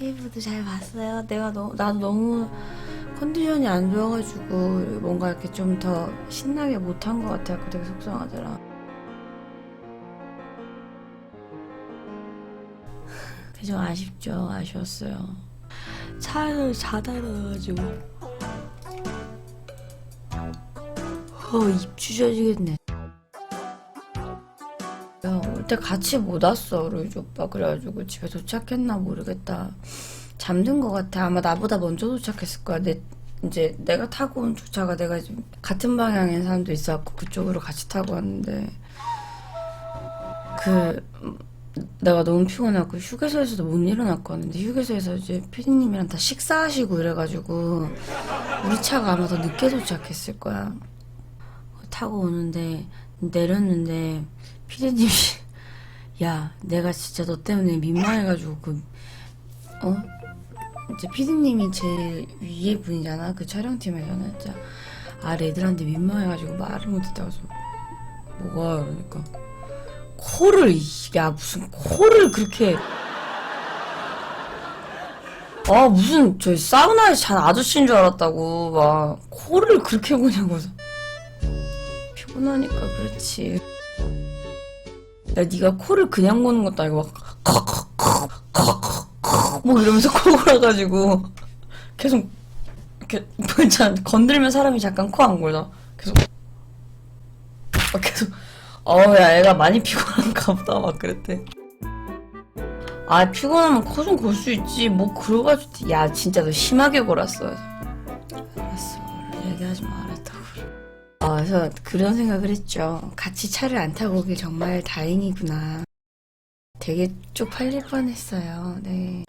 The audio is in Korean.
그래도 잘 봤어요. 내가 너무 난 너무 컨디션이 안 좋아가지고 뭔가 이렇게 좀 더 신나게 못한 것 같아요. 되게 속상하더라. 그게 좀 아쉽죠. 아쉬웠어요. 차를 자다 일어나가지고 어입 주저지겠네. 야, 올때 같이 못 왔어, 루이즈 오빠. 그래가지고 집에 도착했나 모르겠다. 잠든 것 같아. 아마 나보다 먼저 도착했을 거야. 내, 이제 내가 타고 온 주차가 내가 지금 같은 방향인 사람도 있어갖고 그쪽으로 같이 타고 왔는데, 그, 음, 내가 너무 피곤해갖고 휴게소에서도 못 일어났거든. 근데 휴게소에서 이제 피디님이랑 다 식사하시고 이래가지고, 우리 차가 아마 더 늦게 도착했을 거야. 타고 오는데, 내렸는데, 피디님이 야 내가 진짜 너 때문에 민망해가지고 그 어? 이제 피디님이 제일 위에 분이잖아? 그 촬영팀에서는? 진짜 아래 애들한테 민망해가지고 말을 못했다고 해서 뭐가 그러니까. 코를 이- 야 무슨 코를 그렇게. 아 무슨 저 사우나에서 잔 아저씨인 줄 알았다고 막 코를 그렇게 고냐고 해서. 피곤하니까 그렇지 야, 네가 코를 그냥 고는 것도 아니고 막, 뭐 이러면서 코 골아가지고 계속 이렇게 뭐있잖아 건들면 사람이 잠깐 코 안 골다. 계속 막 계속 어야 애가 많이 피곤한가 보다 막 그랬대. 아 피곤하면 코 좀 골 수 있지 뭐 그러가지고 야 진짜 너 심하게 골았어. 알았어 얘기하지 말았다 고. 아, 그래서 그런 생각을 했죠. 같이 차를 안 타고 오길 정말 다행이구나. 되게 쪽팔릴 뻔했어요. 네.